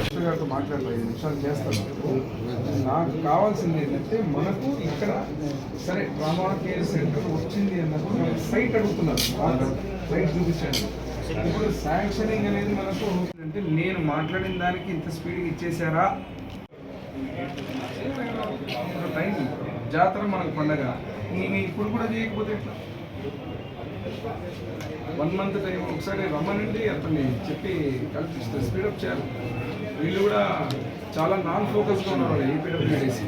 కృష్ణ గారితో మాట్లాడలేదు. ఐదు నిమిషాలు చేస్తాను నాకు కావాల్సింది ఏంటంటే మనకు ఇక్కడ సరే ట్రామా కేర్ సెంటర్ వచ్చింది అన్నప్పుడు సైట్ అడుగుతున్నారు. సైట్ చూపించండి. ఇప్పుడు శాంక్షనింగ్ అనేది మనకు అంటే నేను మాట్లాడిన దానికి ఇంత స్పీడ్గా ఇచ్చేసారా టైం జాతర మనకు పండగ. నేను ఇప్పుడు కూడా చేయకపోతే ఎట్లా? వన్ మంత్ టైం ఒకసారి రమ్మనండి అతన్ని చెప్పి కల్పిస్తే స్పీడప్ చేయాలి. వీళ్ళు కూడా చాలా నాన్ ఫోకస్గా ఉన్నారు ఏపీడబ్ల్యూడీసీ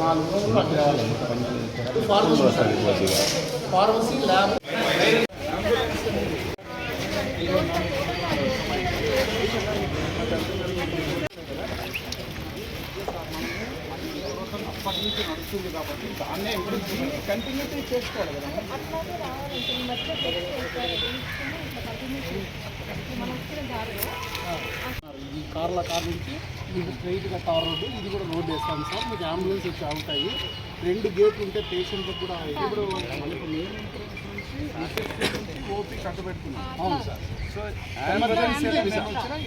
నాలుగు ఫార్మసీ ల్యాబ్ అప్పటి నుంచి నడుస్తుంది కాబట్టి దాన్నే ఇప్పుడు కంటిన్యూటీ చేసుకోవాలి కదా. ఈ కార్ల కార్ నుంచి మీకు స్ట్రైట్గా తార్ రోడ్డు ఇది కూడా రోడ్ వేస్తాం సార్. మీకు అంబులెన్స్ వచ్చి ఆగుతాయి. రెండు గేట్లు ఉంటే పేషెంట్కి కూడా ఇప్పుడు మనకు మెయిన్ ఎంట్రన్స్ నుంచి ఓపీ కట్టబెట్టుకున్నాం అవును సార్. సో ఎమర్జెన్సీ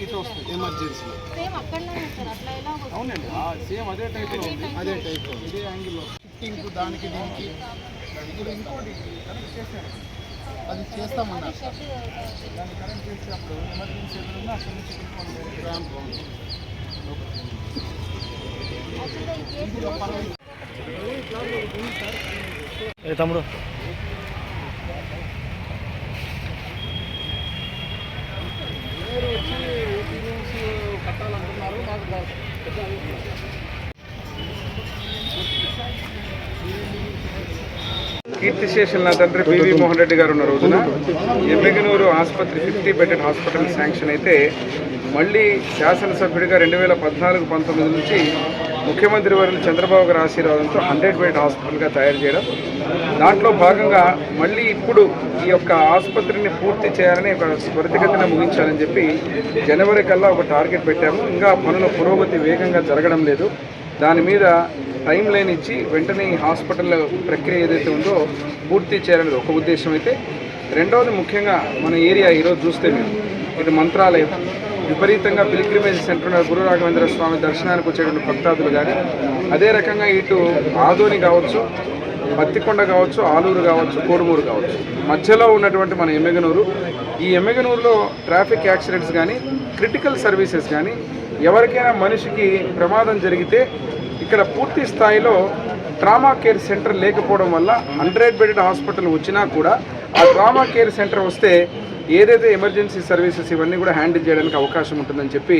ఇటు వస్తుంది ఎమర్జెన్సీ అవునండి సేమ్ అదే టైప్ అదే టైప్లో ఇదే యాంగిల్లో షిఫ్టింగ్ దానికి దీనికి ఇప్పుడు ఇంకోటి కనెక్ట్ చేశారు అది చేస్తామన్నారు దాన్ని కనెక్ట్ చేసినప్పుడు ఎమర్జెన్సీ ఎదురున్నా అక్కడి నుంచి ర్యాంప్ తమ్ముడు? కీర్తిశేషన్ నా తండ్రి పివి మోహన్ రెడ్డి గారు ఉన్న రోజున ఎమ్మెగనూరు ఆసుపత్రి ఫిఫ్టీ బెడెడ్ హాస్పిటల్ శాంక్షన్ అయితే మళ్ళీ శాసనసభ్యుడిగా రెండు వేల పద్నాలుగు పంతొమ్మిది నుంచి ముఖ్యమంత్రి వర్యులు చంద్రబాబు గారి ఆశీర్వాదంతో హండ్రెడ్ బెడ్ హాస్పిటల్గా తయారు చేయడం. దాంట్లో భాగంగా మళ్ళీ ఇప్పుడు ఈ యొక్క ఆసుపత్రిని పూర్తి చేయాలని ఒక త్వరితగతిన ముగించాలని చెప్పి జనవరి కల్లా ఒక టార్గెట్ పెట్టాము. ఇంకా పనుల పురోగతి వేగంగా జరగడం లేదు. దాని మీద టైం లైన్ ఇచ్చి వెంటనే హాస్పిటల్ ప్రక్రియ ఏదైతే ఉందో పూర్తి చేయాలనేది ఒక ఉద్దేశం అయితే. రెండవది ముఖ్యంగా మన ఏరియా ఈరోజు చూస్తే మీరు ఇది మంత్రాలయం. విపరీతంగా పిలిగ్రిమేజ్ సెంటర్ గురు రాఘవేంద్ర స్వామి దర్శనానికి వచ్చేటువంటి భక్తాదులు కానీ అదే రకంగా ఇటు ఆదోని కావచ్చు పత్తికొండ కావచ్చు ఆలూరు కావచ్చు కోడుమూరు కావచ్చు. మధ్యలో ఉన్నటువంటి మన ఎమ్మెగనూరు. ఈ ఎమ్మెగనూరులో ట్రాఫిక్ యాక్సిడెంట్స్ కానీ క్రిటికల్ సర్వీసెస్ కానీ ఎవరికైనా మనిషికి ప్రమాదం జరిగితే ఇక్కడ పూర్తి స్థాయిలో ట్రామా కేర్ సెంటర్ లేకపోవడం వల్ల హండ్రెడ్ బెడెడ్ హాస్పిటల్ వచ్చినా కూడా ఆ ట్రామా కేర్ సెంటర్ వస్తే ఏదైతే ఎమర్జెన్సీ సర్వీసెస్ ఇవన్నీ కూడా హ్యాండిల్ చేయడానికి అవకాశం ఉంటుందని చెప్పి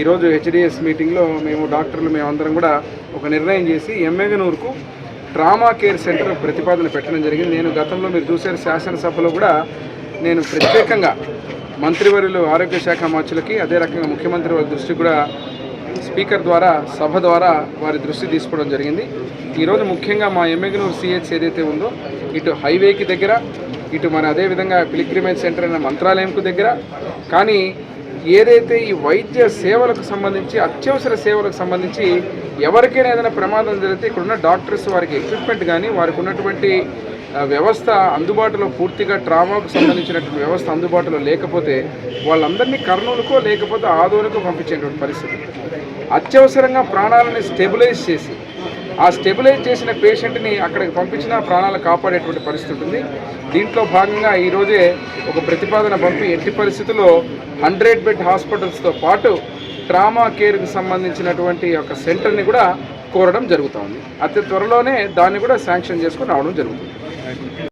ఈరోజు హెచ్డిఎస్ మీటింగ్లో మేము డాక్టర్లు మేమందరం కూడా ఒక నిర్ణయం చేసి ఎమ్మెగనూరుకు ట్రామా కేర్ సెంటర్ ప్రతిపాదన పెట్టడం జరిగింది. నేను గతంలో మీరు చూసారు శాసనసభలో కూడా నేను ప్రత్యేకంగా మంత్రివర్యులు ఆరోగ్య శాఖ మంత్రులకి అదే రకంగా ముఖ్యమంత్రి వారి దృష్టి కూడా స్పీకర్ ద్వారా సభ ద్వారా వారి దృష్టి తీసుకోవడం జరిగింది. ఈరోజు ముఖ్యంగా మా ఎమ్మెగనూరు సిహెచ్ ఏదైతే ఉందో ఇటు హైవేకి దగ్గర ఇటు మన అదేవిధంగా పిలిగ్రిమేజ్ సెంటర్ అయిన మంత్రాలయంకు దగ్గర కానీ ఏదైతే ఈ వైద్య సేవలకు సంబంధించి అత్యవసర సేవలకు సంబంధించి ఎవరికైనా ఏదైనా ప్రమాదం జరిగితే ఇక్కడున్న డాక్టర్స్ వారికి ఎక్విప్మెంట్ కానీ వారికి ఉన్నటువంటి వ్యవస్థ అందుబాటులో పూర్తిగా ట్రామాకు సంబంధించినటువంటి వ్యవస్థ అందుబాటులో లేకపోతే వాళ్ళందరినీ కర్నూలుకో లేకపోతే ఆదోనికో పంపించేటువంటి పరిస్థితి. అత్యవసరంగా ప్రాణాలని స్టెబిలైజ్ చేసి ఆ స్టెబిలైజ్ చేసిన పేషెంట్ని అక్కడికి పంపించిన ప్రాణాలు కాపాడేటువంటి పరిస్థితి ఉంటుంది దీంట్లో భాగంగా ఈరోజే ఒక ప్రతిపాదన పంపి ఎట్టి పరిస్థితుల్లో హండ్రెడ్ బెడ్ హాస్పిటల్స్తో పాటు ట్రామా కేర్కి సంబంధించినటువంటి ఒక సెంటర్ని కూడా కోరడం జరుగుతోంది. అతి త్వరలోనే దాన్ని కూడా శాంక్షన్ చేసుకుని రావడం జరుగుతుంది.